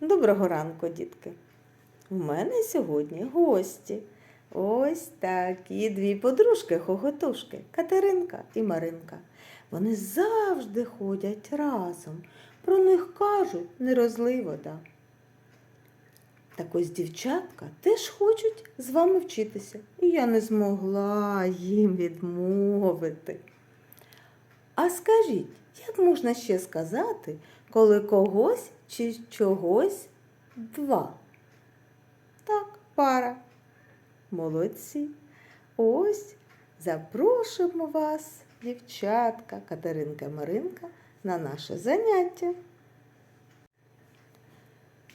Доброго ранку, дітки. У мене сьогодні гості. Ось такі дві подружки-хохотушки Катеринка і Маринка. Вони завжди ходять разом. Про них кажуть не розлий вода. Так ось дівчатка теж хочуть з вами вчитися. І я не змогла їм відмовити. А скажіть, як можна ще сказати, коли когось чи чогось два? Так, пара. Молодці. Ось запрошуємо вас, дівчатка, Катеринка Маринка, на наше заняття.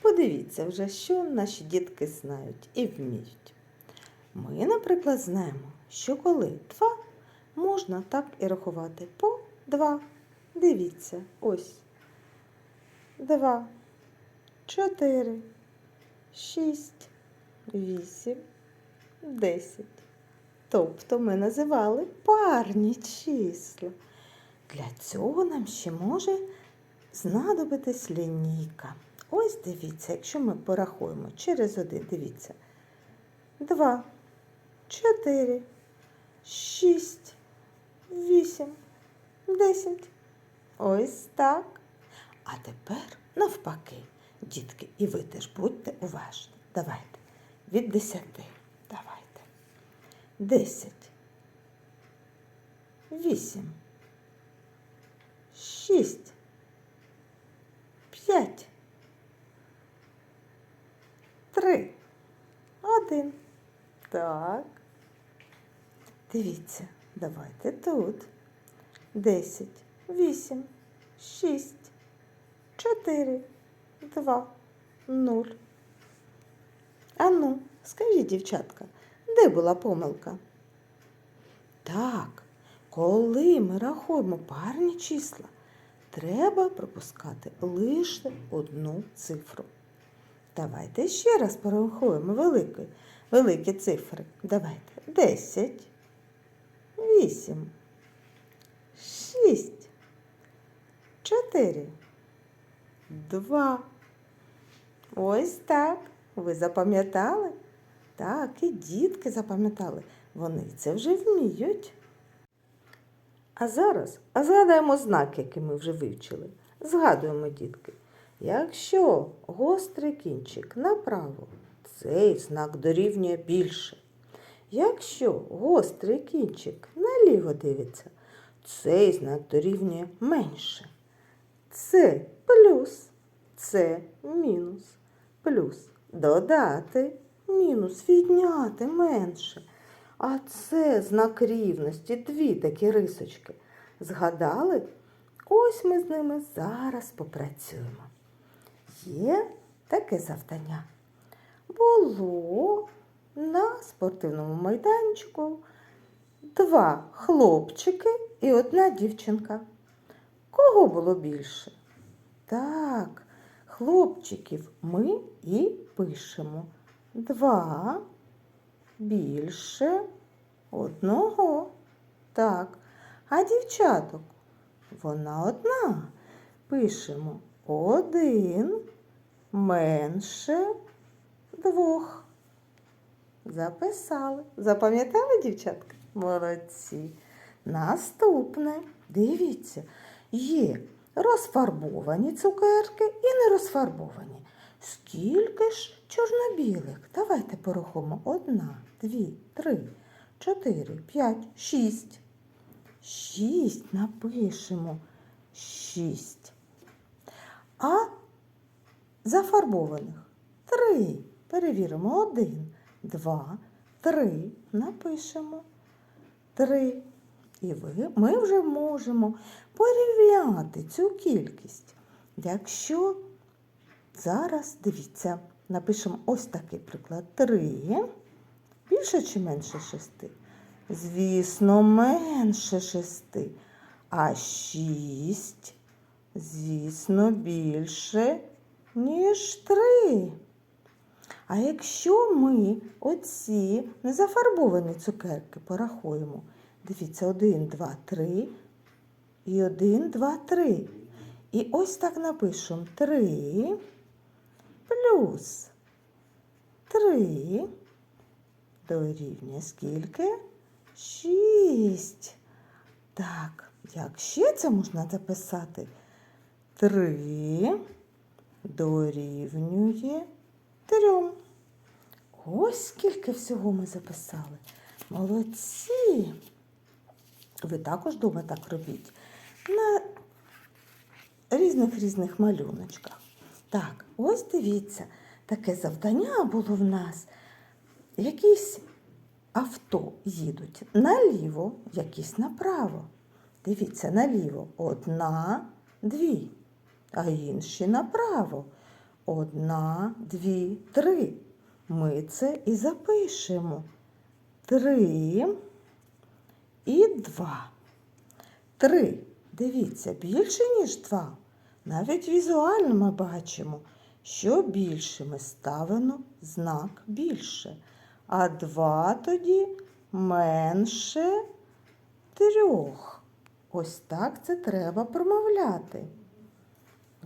Подивіться вже, що наші дітки знають і вміють. Ми, наприклад, знаємо, що коли два, можна так і рахувати по два. Дивіться, ось. Два, чотири, шість, вісім, десять. Тобто ми називали парні числа. Для цього нам ще може знадобитись лінійка. Ось дивіться, якщо ми порахуємо через один, дивіться. Два, чотири, шість, вісім, десять. Ось так. А тепер навпаки, дітки, і ви теж будьте уважні. Давайте. Від десяти. Давайте. Десять. Вісім. Шість. П'ять. Три. Один. Так. Дивіться, давайте тут. Десять. Вісім. Шість. Чотири. Два. Нуль. Ану, скажіть, дівчатка, де була помилка? Так, коли ми рахуємо парні числа, треба пропускати лише одну цифру. Давайте ще раз порахуємо великі, великі цифри. Давайте. Десять, вісім, шість, чотири, два. Ось так. Ви запам'ятали? Так, і дітки запам'ятали. Вони це вже вміють. А зараз а згадаємо знак, який ми вже вивчили. Згадуємо, дітки. Якщо гострий кінчик направо, цей знак дорівнює більше. Якщо гострий кінчик наліво дивиться, цей знак дорівнює менше. Це плюс, це мінус. Плюс додати, мінус відняти менше. А це знак рівності, дві такі рисочки. Згадали? Ось ми з ними зараз попрацюємо. Є таке завдання. Було на спортивному майданчику два хлопчики і одна дівчинка. Кого було більше? Так, хлопчиків ми і пишемо. Два більше одного. Так. А дівчаток вона одна. Пишемо один менше двох. Записали. Запам'ятали, дівчатка? Молодці. Наступне. Дивіться, є розфарбовані цукерки і не розфарбовані. Скільки ж чорно-білих? Давайте порахуємо. Одна, дві, три, чотири, п'ять, шість. Шість напишемо. Шість. А зафарбованих три. Перевіримо. Один, два, три. Напишемо. Три. І ми вже можемо порівняти цю кількість. Якщо зараз, дивіться, напишемо ось такий приклад. Три. Більше чи менше шести? Звісно, менше шести. А шість, звісно, більше, ніж три. А якщо ми оці незафарбовані цукерки порахуємо, дивіться, один, два, три і один, два, три. І ось так напишемо три плюс 3 дорівнює скільки? 6. Так, як ще це можна записати? 3 дорівнює 3. Ось скільки всього ми записали. Молодці! Ви також дома так робіть. На різних різних малюночках. Так, ось дивіться, таке завдання було в нас. Якісь авто їдуть наліво, якісь направо. Дивіться, наліво одна, дві, а інші направо. Одна, дві, три. Ми це і запишемо. Три і два. Три. Дивіться, більше, ніж два. Навіть візуально ми бачимо, що більше ми ставимо знак більше. А два тоді менше трьох. Ось так це треба промовляти.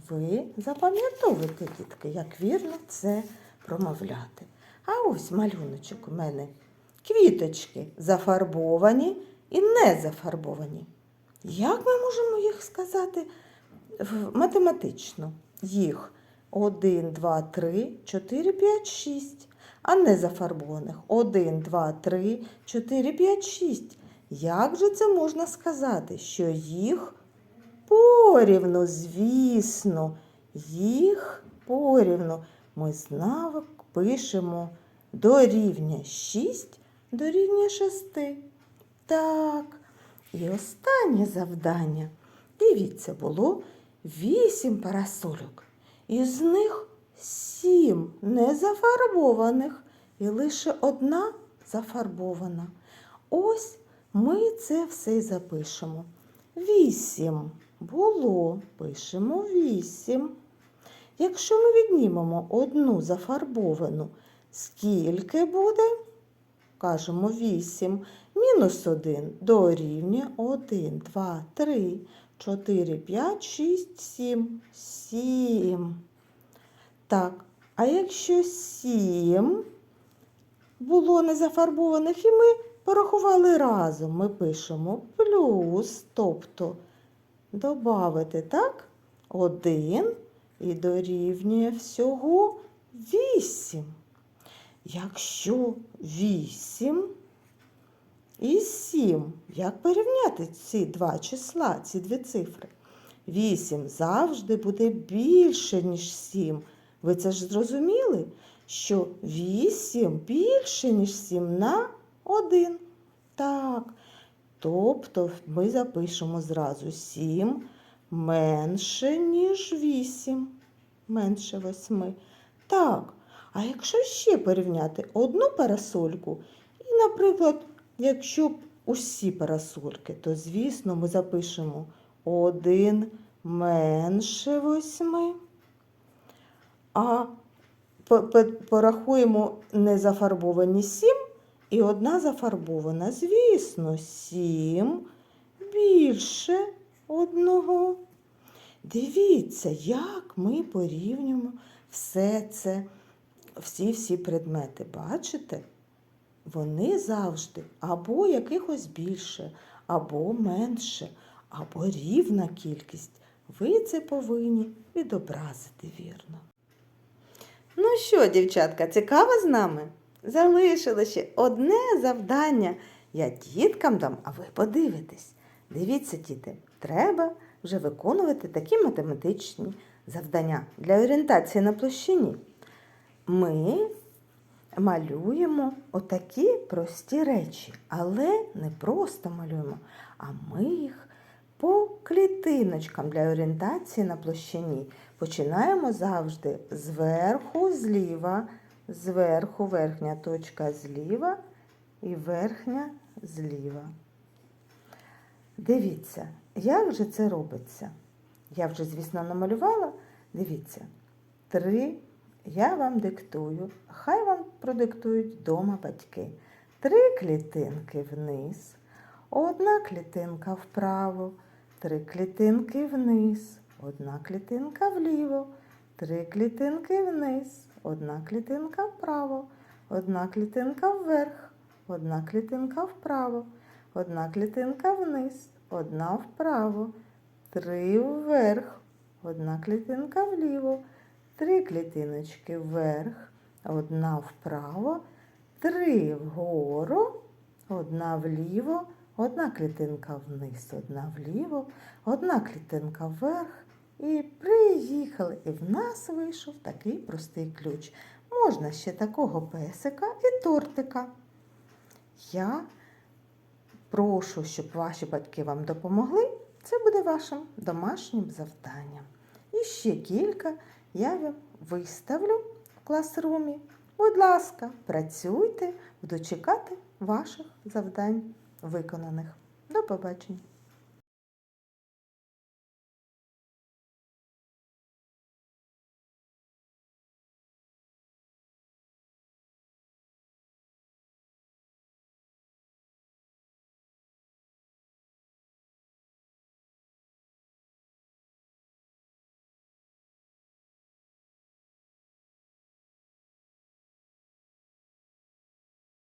Ви запам'ятовуєте, дітки, як вірно це промовляти. А ось малюночок у мене. Квіточки зафарбовані і не зафарбовані. Як ми можемо їх сказати математично? Їх 1, 2, 3, 4, 5, 6. А не зафарбованих 1, 2, 3, 4, 5, 6. Як же це можна сказати, що їх порівну, звісно, їх порівну. Ми знавок пишемо дорівнює 6 дорівнює 6. Так. І останнє завдання. Дивіться, було 8 парасольок. Із них 7 незафарбованих і лише одна зафарбована. Ось ми це все й запишемо. 8 було, пишемо 8. Якщо ми віднімемо одну зафарбовану, скільки буде? Кажемо 8. Мінус 1 дорівнює 1, 2, 3, 4, 5, 6, 7. 7. Так, а якщо 7 було незафарбованих, і ми порахували разом, ми пишемо плюс, тобто добавити, так? 1 і дорівнює всього 8. Якщо 8 і 7, як порівняти ці два числа, ці дві цифри? 8 завжди буде більше, ніж 7. Ви це ж зрозуміли? Що 8 більше, ніж 7 на 1. Так. Тобто ми запишемо зразу 7 менше, ніж 8. Менше 8. Так. А якщо ще порівняти одну парасольку, і, наприклад, якщо б усі парасольки, то, звісно, ми запишемо 1 менше 8. А по- по- порахуємо незафарбовані 7 і одна зафарбована. Звісно, 7 більше одного. Дивіться, як ми порівнюємо все це, всі-всі предмети. Бачите? Вони завжди або якихось більше, або менше, або рівна кількість. Ви це повинні відобразити вірно. Ну що, дівчатка, цікаво з нами? Залишило ще одне завдання. Я діткам дам, а ви подивитесь. Дивіться, діти, треба вже виконувати такі математичні завдання для орієнтації на площині. Ми малюємо отакі прості речі, але не просто малюємо, а ми їх по клітиночкам для орієнтації на площині. Починаємо завжди зверху, зліва, зверху верхня точка зліва і верхня зліва. Дивіться, як же це робиться? Я вже, звісно, намалювала. Дивіться, три. Я вам диктую, хай вам продиктують вдома батьки. Три клітинки вниз, одна клітинка вправо, три клітинки вниз, одна клітинка вліво, Три клітинки вниз, одна клітинка вправо, одна клітинка вверх, одна клітинка вправо, одна клітинка вниз, одна вправо, три вверх, одна клітинка вліво, три клітиночки вверх, одна вправо, три вгору, одна вліво, одна клітинка вниз, одна вліво, одна клітинка вверх. І приїхали. І в нас вийшов такий простий ключ. Можна ще такого песика і тортика. Я прошу, щоб ваші батьки вам допомогли. Це буде вашим домашнім завданням. І ще кілька я вам виставлю в класрумі. Будь ласка, працюйте, буду чекати ваших завдань виконаних. До побачення!